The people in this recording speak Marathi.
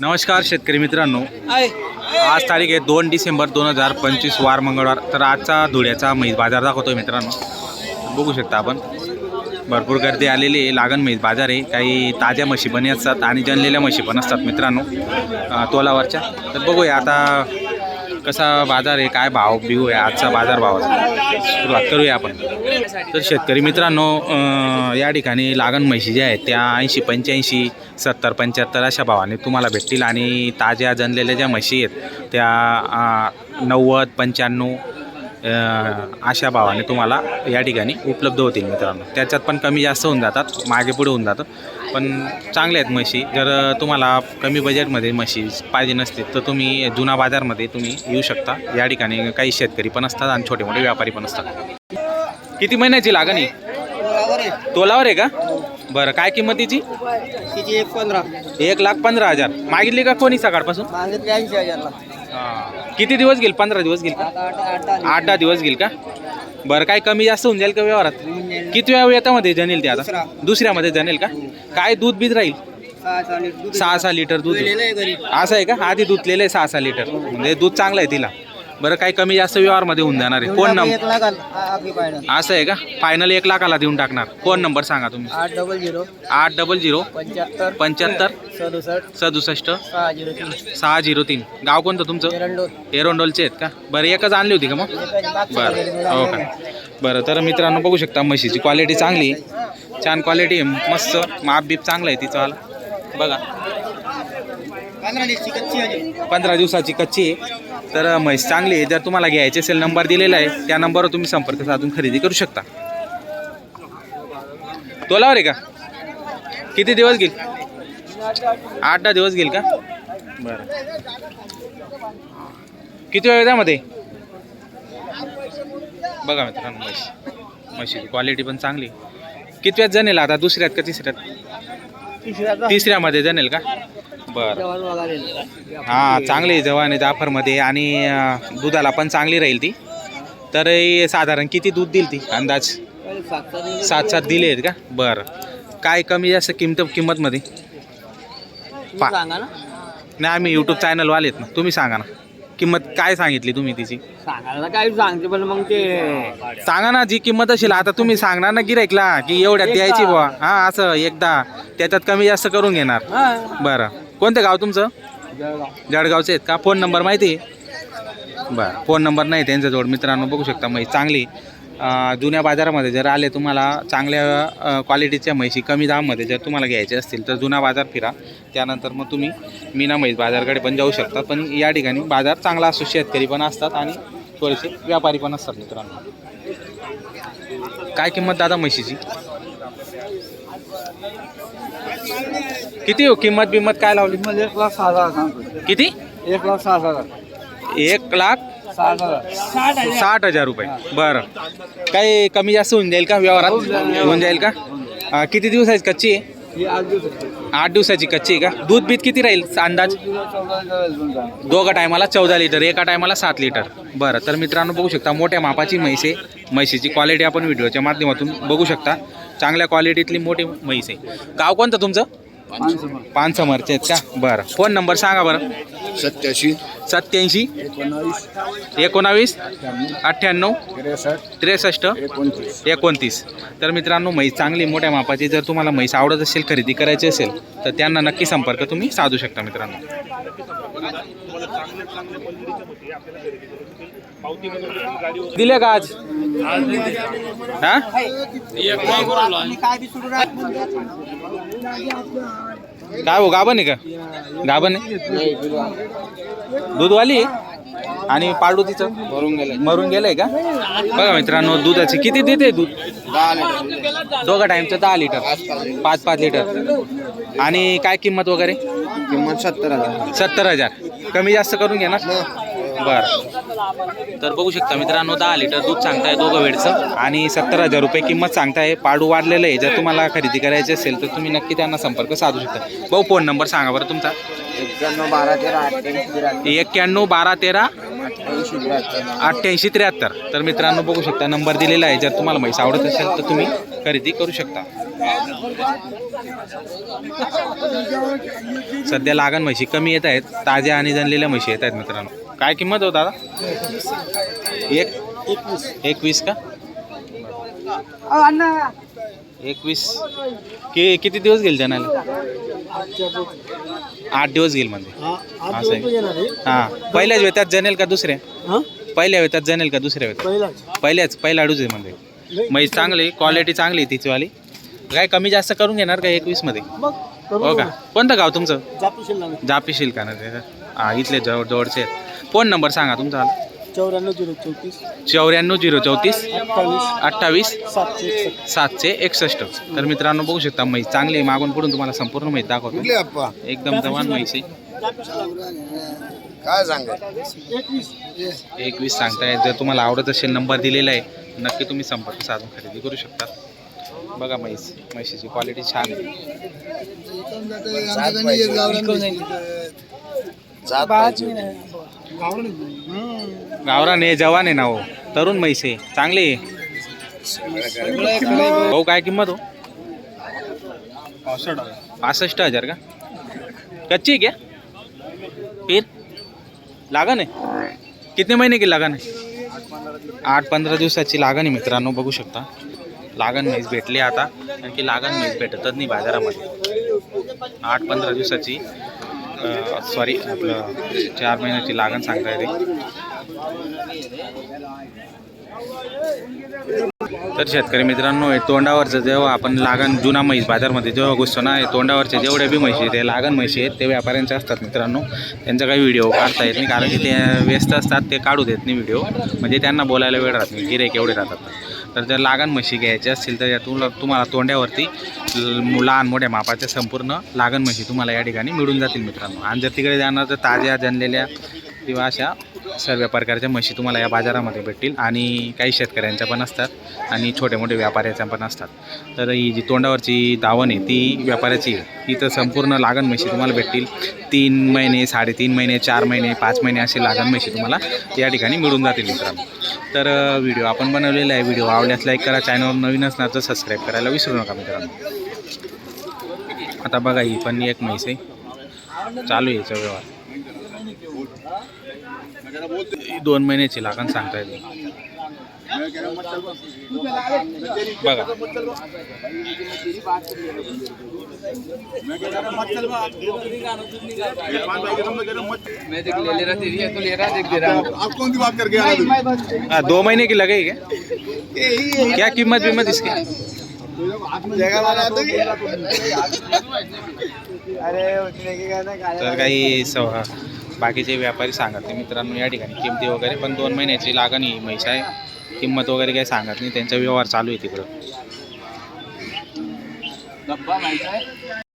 नमस्कार शेतकरी मित्रांनो. आज तारीख आहे दोन डिसेंबर दोन हजार पंचवीस वार मंगळवार. तर आजचा धुळ्याचा म्हैस बाजार दाखवतोय मित्रांनो. बघू शकता आपण. भरपूर गर्दी आलेली आहे. लागण म्हैस बाजार आहे. काही ताज्या म्हशी पण असतात आणि जनलेल्या म्हशी पण असतात मित्रांनो. तोलावरच्या. तर बघूया आता कसा बाजार आहे काय भाव बिव आहे आजचा बाजार भावाचा सुरुवात करूया आपण. तर शेतकरी मित्रांनो या ठिकाणी लागण म्हशी ज्या आहेत त्या ऐंशी पंच्याऐंशी सत्तर पंच्याहत्तर अशा भावाने तुम्हाला भेटतील आणि ताज्या जनलेल्या ज्या म्हशी आहेत त्या नव्वद पंच्याण्णव अशा भावाने तुम्हाला या ठिकाणी उपलब्ध होतील मित्रांनो. त्याच्यात पण कमी जास्त होऊन जातात मागे पुढे होऊन जातं पण चांगल्या आहेत म्हशी. जर तुम्हाला कमी बजेटमध्ये म्हशी पाहिजे नसतील तर तुम्ही जुना बाजारमध्ये तुम्ही येऊ शकता. या ठिकाणी काही शेतकरी पण असतात आणि छोटे मोठे व्यापारी पण असतात. किती महिन्याची लागण तोलावर आहे. का? बरं काय किंमतीची तिची एक पंधरा. एक लाख पंधरा हजार. मागितली का कोणी सकाळपासून? मागितली ऐंशी हजारला. किती दिवस घेईल पंधरा दिवस घेईल का? आठ दहा दिवस घेईल का? बरं काय कमी जास्त होऊन जाईल का व्यवहारात? किती वेळा येतामध्ये जनेल ते आता. दुसऱ्यामध्ये जनेल का? काय दूध बीज राहील? सहा सहा लिटर दूध. दूध असं आहे का? आधी दूधलेलं आहे सहा सहा लिटर. म्हणजे दूध चांगलं आहे तिला. बरं काही कमी जास्त व्यवहारमध्ये होऊन जाणार आहे. कोण एक नंबर असं आहे का? फायनल एक लाखाला देऊन टाकणार. कोण नंबर सांगा तुम्ही? आठ डबल झिरो आठ डबल झिरो पंच्याहत्तर. पंच्याहत्तर. सदुसष्ट. सदुसष्ट. सहा झिरो तीन. सहा झिरो तीन. गाव कोणतं तुमचं? एरंडोल. एरोंडोलचे आहेत का? बरं एकच आणली होती का मग? बरं. हो का? बरं तर मित्रांनो बघू शकता म्हशीची क्वालिटी चांगली आहे. छान क्वालिटी आहे. मस्त. माप बीप चांगलं आहे तिचं वाला. बघा. पंधरा दिवसाची कच्ची आहे. तर म्हैस चांगली आहे. जर तुम्हाला घ्यायची असेल नंबर दिलेला आहे त्या नंबरवर तुम्ही संपर्क साधून खरेदी करू शकता. तोलावर आहे का? किती दिवस घेईल? आठ दहा दिवस घेईल का? बरं. किती वेळ त्यामध्ये? बघा मित्रांनो म्हैस म्हशीची क्वालिटी पण चांगली कितव्यात जणेल आता? दुसऱ्यात का तिसऱ्यात? तिसऱ्यामध्ये जणेल का? बरं. जवान वगैरे हा चांगली जवान आहे जाफरमध्ये. आणि अं, दुधाला पण चांगली राहील ती. तर हे साधारण किती दूध देईल ती अंदाज? सात सात दिले आहेत का? बरं. काय कमी जास्त किंमत किंमतमध्ये? पा- सांगा ना. नाही आम्ही यूट्यूब चॅनलवाले आहेत ना. तुम्ही सांगा ना. किंमत काय सांगितली तुम्ही तिची? सांगायला काय सांगते पण मग ते सांगा ना जी किंमत असेल आता तुम्ही सांगणार ना गिरायकला की एवढ्यात द्यायची बुवा. हा असं एकदा. त्याच्यात कमी जास्त करून घेणार. हा. बरं. कोणतं गाव तुमचं? जळगाव. जळगावचे आहेत का? फोन नंबर माहिती आहे? बरं फोन नंबर नाही त्यांच्याजवळ मित्रांनो बघू शकता म्हैस चांगली. जुन्या बाजारामध्ये जर आले तुम्हाला चांगल्या क्वालिटीच्या म्हैशी कमी दाममध्ये जर तुम्हाला घ्यायचे असतील तर जुना बाजार फिरा. त्यानंतर मग तुम्ही मीना म्हैस बाजारकडे पण जाऊ शकता. पण या ठिकाणी बाजार चांगला असतो शेतकरी पण असतात आणि थोडेसे व्यापारी पण असतात मित्रांनो. काय किंमत दादा म्हशीची? किती हो? किंमत बिंमत काय लावली? एक लाख सहा हजार सांगतो. किती? एक लाख सहा हजार. एक लाख साठ हजार. साठ हजार रुपये. बरं. काही कमी जास्त होऊन जाईल का व्यवहारात? होऊन जाईल का? अं, किती दिवसाची कच्ची? आहे ही आठ दिवस आठ दिवसाची कच्ची आहे का? दूध बीत किती राहील अंदाज? दोघं टायमाला चौदा लिटर एका टायमाला सात लिटर. बरं तर मित्रांनो बघू शकता मोठ्या मापाची म्हैस आहे म्हशीची क्वालिटी आपण व्हिडिओच्या माध्यमातून बघू शकता. चांगल्या क्वालिटीतली मोठी म्हैस आहे. गाव कोणतं तुमचं? पानसमरचे आहेत का? बरं. फोन नंबर सांगा बरं. सत्याऐंशी. सत्याऐंशी. एकोणावीस. एकोणावीस. अठ्ठ्याण्णव. त्रेसष्ट. एकोणतीस. तर मित्रांनो म्हैस चांगली मोठ्या मापाची जर तुम्हाला म्हैस आवडत असेल खरेदी करायची असेल तर त्यांना नक्की संपर्क तुम्ही साधू शकता मित्रांनो. दिले का आज? हा? काय हो गाभण आहे का? गाभण आहे? दूधवाली आणि पाडू तिचं? भरून गेले मरून गेलंय का? बघा मित्रांनो दुधाचे किती देते दूध? दोघं टाईमचं दहा लिटर. पाच पाच लिटर. आणि काय किंमत वगैरे? किंमत सत्तर हजार. सत्तर हजार. कमी जास्त करून घ्या ना बरं. तर बघू शकता मित्रांनो दहा लिटर दूध सांगताय दोघं वेळचं. आणि सत्तर हजार रुपये किंमत सांगताय. पाडू वाढलेलं आहे. जर तुम्हाला खरेदी करायची असेल तर तुम्ही नक्की त्यांना संपर्क साधू शकता. भाऊ फोन नंबर सांगा बरं तुमचा. एक्क्याण्णव बारा तेरा अठ्ठ्याऐंशी त्र्याण्णव एक्क्याण्णव बारा तेरा अठ्ठ्याऐंशी त्र्याहत्तर. अठ्ठ्याऐंशी त्र्याहत्तर. तर मित्रांनो बघू शकता नंबर दिलेला आहे. जर तुम्हाला म्हैस आवडत असेल तर तुम्ही खरेदी करू शकता. सध्या लागण म्हशी कमी येत आहेत. ताज्या आणि जनलेल्या म्हशी येत आहेत मित्रांनो. काय किंमत हो दादा? एक? एकवीस. का? एकवीस. कि किती दिवस गेल जनाला आठ दिवस गेल म्हणजे. असं आहे. हां. पहिल्याच वेतात जनेल का दुसऱ्या? पहिल्या वेतात जनेल का दुसऱ्या वेतात? पहिल्याच पहिला अडूच आहे म्हणजे. म्हैस चांगली क्वालिटी चांगली आहे तिचीवाली काय कमी जास्त करून घेणार का एकवीसमध्ये हो का? कोणतं गाव तुमचं? जापीशील का ना ते हा इथले जवळ जवळचे. आहेत फोन नंबर सांगा तुमचा. चौऱ्याण्णव झिरो चौतीस. चौऱ्याण्णव झिरो चौतीस. अठ्ठावीस. अठ्ठावीस. सातशे एकसष्ट. सातशे एकसष्ट. तर मित्रांनो बघू शकता म्हैस चांगली आहे मागून पुढून तुम्हाला संपूर्ण म्हैस दाखवतो. अप्पा एकदम जवान म्हैस आहे काय सांगा? एकवीस. सांगताय. जर तुम्हाला आवडत असेल नंबर दिलेला आहे नक्की तुम्ही संपर्क साधून खरेदी करू शकता. बघा म्हैस म्हशीची क्वालिटी छान आहे. जात पाहिजे. गावरान आहे जवान आहे ना हो. तरुण म्हैस आहे. चांगली आहे. भाऊ काय किंमत हो? पासष्ट हजार का? कच्ची आहे क्या? फिर? लागण आहे? कितने महिने की लागण आहे? आठ पंधरा दिवसाची लागण आहे मित्रांनो बघू शकता. लागण म्हैस भेटली आता. कारण की लागण म्हैस भेटतच नाही बाजारामध्ये. आठ पंधरा दिवसाची सॉरी आपलं चार महिन्याची लागण सांगता येते. तर शेतकरी मित्रांनो हे तोंडावरचं जेव्हा आपण लागण जुना म्हैस बाजारमध्ये जेव्हा घुसतो ना हे तोंडावरचे जेवढे बी म्हशी आहेत, ते लागण म्हशी आहेत ते व्यापाऱ्यांचे असतात मित्रांनो. त्यांचा काही व्हिडिओ काढता येत नाही कारण की ते व्यस्त असतात ते काढू देत नाही व्हिडिओ. म्हणजे त्यांना बोलायला वेळ राहत नाही गिरेक एवढे राहतात. तर जर लागण म्हशी घ्यायची असतील तर यातून तुम्हाला तोंड्यावरती लहान मोठ्या मापाच्या संपूर्ण लागण म्हशी तुम्हाला या ठिकाणी मिळून जातील मित्रांनो. आणि जर तिकडे जाणार तर ताज्या जनलेल्या किंवा अशा सर्व प्रकारच्या म्हशी तुम्हाला या बाजारामध्ये भेटतील आणि काही शेतकऱ्यांच्या पण असतात आणि छोटे मोठे व्यापाऱ्याच्या पण असतात. तर ही जी तोंडावरची दावण आहे ती व्यापाऱ्याची आहे. इथं संपूर्ण लागण म्हशी तुम्हाला भेटतील. तीन महिने साडेतीन महिने चार महिने पाच महिने असे लागण म्हशी तुम्हाला या ठिकाणी मिळून जातील मित्रांनो. तर व्हिडिओ आपण बनवलेला आहे. व्हिडिओ आवडल्यास लाईक करा. चॅनलवर नवीन असणार तर सबस्क्राईब करायला विसरू नका मित्रांनो. आता बघा ही पण एक म्हैस आहे. चालू आहे याचा व्यवहार. दोन महिन्याची लागण सांगता येते बघा. आप कौन सी बात करके आ रहे हाँ, दो महीने की लगेगी क्या? क्या कीमत वीमत इसकी? तर काही सव बाकीचे व्यापारी सांगत नाही. मित्रांनो या ठिकाणी किमती वगैरे पण दोन महिन्याची लागण ही म्हैस आहे. किंमत वगैरे काही सांगत नाही. त्यांचा व्यवहार चालू आहे तिकडं.